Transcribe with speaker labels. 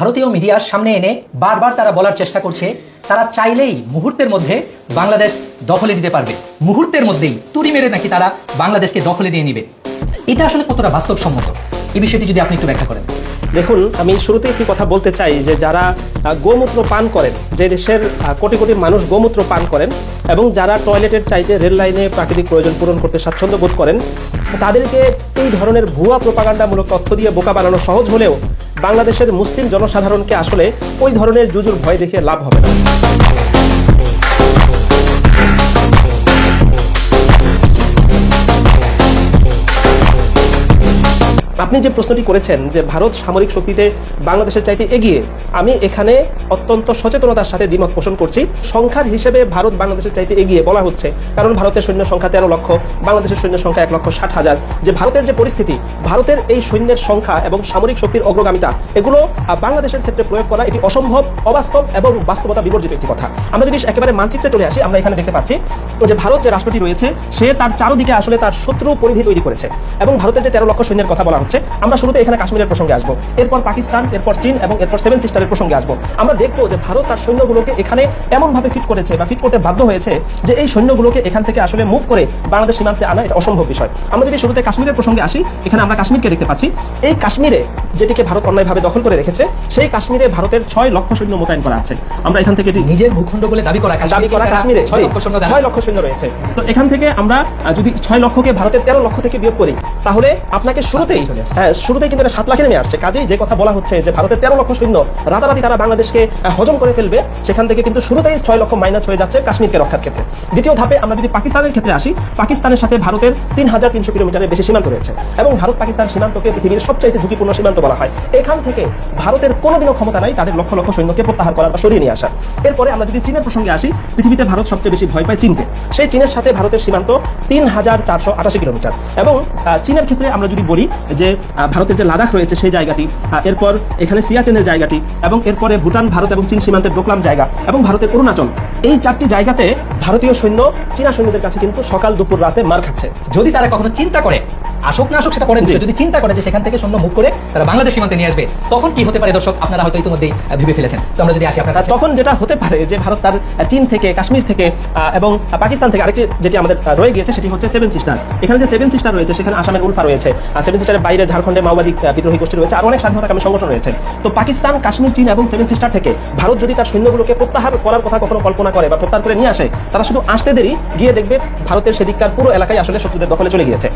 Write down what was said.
Speaker 1: ভারতীয় মিডিয়ার সামনে এনে বারবার তারা বলার চেষ্টা করছে, তারা চাইলেই মুহূর্তের মধ্যে বাংলাদেশ দখলে দিতে পারবে। মুহূর্তের মধ্যেই তুড়ি মেরে নাকি তারা বাংলাদেশকে দখলে দিয়ে নিবে। এটা আসলে কতটা বাস্তবসম্মত? এই বিষয়টি যদি আপনি একটু ব্যাখ্যা করেন।
Speaker 2: দেখুন, আমি শুরুতে একটি কথা বলতে চাই যে যারা গোমূত্র পান করেন, যে দেশের কোটি কোটি মানুষ গোমূত্র পান করেন এবং যারা টয়লেটের চাইতে রেল লাইনে প্রাকৃতিক প্রয়োজন পূরণ করতে স্বাচ্ছন্দ্য বোধ করেন, তাদেরকে এই ধরনের ভুয়া প্রপাগান্ডামূলক তথ্য দিয়ে বোকা বানানো সহজ হলেও বাংলাদেশের মুসলিম জনসাধারণকে আসলে ওই ধরনের জুজুর ভয় দেখে লাভ হবে না। আপনি যে প্রশ্নটি করেছেন যে ভারত সামরিক শক্তিতে বাংলাদেশের চাইতে এগিয়ে, আমি এখানে অত্যন্ত সচেতনতার সাথে দ্বিমত পোষণ করছি। সংখ্যার হিসেবে ভারত বাংলাদেশের চাইতে এগিয়ে বলা হচ্ছে, কারণ ভারতের সৈন্য সংখ্যা তেরো লক্ষ, বাংলাদেশের সৈন্য সংখ্যা এক লক্ষ ষাট হাজার। যে ভারতের যে পরিস্থিতি, ভারতের এই সৈন্যের সংখ্যা এবং সামরিক শক্তির অগ্রগামিতা, এগুলো বাংলাদেশের ক্ষেত্রে প্রয়োগ করা এটি অসম্ভব, অবাস্তব এবং বাস্তবতা বিবর্জিত একটি কথা। আমরা যদি একেবারে মানচিত্রে চলে আসি, আমরা এখানে দেখতে পাচ্ছি যে ভারত যে রাষ্ট্রটি রয়েছে, সে তার চারদিকে আসলে তার শত্রু পরিধি তৈরি করেছে এবং ভারতের যে তেরো লক্ষ সৈন্যের কথা বলা হচ্ছে আমরা শুরুতে এখানে কাশ্মীরের প্রসঙ্গে আসব, এরপর পাকিস্তান, এরপর চীন এবং এরপর সেভেন সিস্টারের প্রসঙ্গে আসব। আমরা দেখব যে ভারত তার সৈন্যগুলোকে এখানে এমনভাবে ফিট করেছে বা ফিট করতে বাধ্য হয়েছে যে এই সৈন্যগুলোকে এখান থেকে আসলে মুভ করে বাংলাদেশ সীমান্তে আনা এটা অসম্ভব বিষয়। আমরা যদি শুরুতে কাশ্মীরের প্রসঙ্গে আসি, এখানে আমরা কাশ্মীরকে দেখতে পাচ্ছি। এই কাশ্মীরে যেটিকে ভারত অন্যায়ভাবে দখল করে রেখেছে সেই কাশ্মীরে ভারতের ছয় লক্ষ সৈন্য মোতায়েন করা আছে। আমরা এখান থেকে
Speaker 1: নিজের ভূখণ্ড বলে দাবি করা
Speaker 2: দাবি করা কাশ্মীরে
Speaker 1: ছয় লক্ষ সৈন্য
Speaker 2: ছয় লক্ষ সৈন্য রয়েছে। তো এখান থেকে আমরা যদি ছয় লক্ষকে ভারতের তেরো লক্ষ থেকে বিয়োগ করি তাহলে আপনাকে শুরুতেই হ্যাঁ শুরুতেই কিন্তু এটা সাত লাখে নেমে আসছে। কাজেই যে কথা বলা হচ্ছে যে ভারতের তেরো লক্ষ সৈন্য রাতারাতি তারা বাংলাদেশকে হজম করে ফেলবে সেখান থেকে কিন্তু শুরুতেই ছয় লক্ষ মাইনাস হয়ে যাচ্ছে কাশ্মীরকে রক্ষার ক্ষেত্রে। দ্বিতীয় ধাপে আমরা যদি পাকিস্তানের ক্ষেত্রে আসি পাকিস্তানের সাথে ভারতের তিন হাজার তিনশো কিলোমিটারের বেশি সীমান্ত রয়েছে। এবং ভারত পাকিস্তান সীমান্তকে পৃথিবীর সবচাইতে ঝুঁকিপূর্ণ সীমান্ত বলা হয়। এখান থেকে ভারতের কোনোদিনও ক্ষমতা নাই তাদের লক্ষ লক্ষ সৈন্যকে প্রত্যাহার করার বা সরিয়ে নিয়ে আসার এরপরে আমরা যদি চীনের প্রসঙ্গে আসি পৃথিবীতে ভারত সবচেয়ে বেশি ভয় পায় চীনকে। সেই চীনের সাথে ভারতের সীমান্ত তিন হাজার চারশো আটাশি কিলোমিটার। এবং চীনের ক্ষেত্রে আমরা যদি বলি যে ভারতের যে লাদাখ রয়েছে সেই জায়গাটি এরপর এখানে সিয়াচেনের জায়গাটি এবং এরপরে ভুটান ভারত এবং চীন সীমান্তের ডোকলাম জায়গা এবং ভারতের অরুণাচল। এই চারটি জায়গাতে ভারতীয় সৈন্য চীনা সৈন্যদের কাছে কিন্তু সকাল দুপুর রাতে মার খাচ্ছে।
Speaker 1: যদি তারা কখনো চিন্তা করে আসুক না আসুক সেটা পরে বিষয়। যদি চিন্তা করে যে সেখান থেকে সৈন্য মুভ করে তারা বাংলাদেশ সীমান্তে নিয়ে আসবে, তখন কি হতে পারে দর্শক? আপনারা হয়তো ইতিমধ্যেই ভেবে ফেলেছেন। তো আমরা যদি আসি আপনার
Speaker 2: তখন যেটা হতে পারে যে ভারত তার চীন থেকে, কাশ্মীর থেকে এবং পাকিস্তান থেকে আরেকটি যেটি আমাদের রয়ে গিয়েছে, সেটি হচ্ছে সেভেন সিস্টার। এখানে যে সেভেন সিস্টার রয়েছে, সেখানে আসামের উলফা রয়েছে। আর সেভেন সিস্টারের বাইরে ঝাড়খণ্ডে মাওবাদী বিদ্রোহী গোষ্ঠী রয়েছে, আর অনেক স্বাধীনতাকামী সংগঠন রয়েছে। তো পাকিস্তান, কাশ্মীর, চীন এবং সেভেন সিস্টার থেকে ভারত যদি তার সৈন্যগুলোকে প্রত্যাহার করার কথা কখনো কল্পনা করে বা প্রত্যাহার করে নিয়ে আসে, তারা শুধু আসতে দেরি গিয়ে দেখবে ভারতের সেদিককার পুরো এলাকায় আসলে শত্রুদের দখলে চলে গিয়েছে।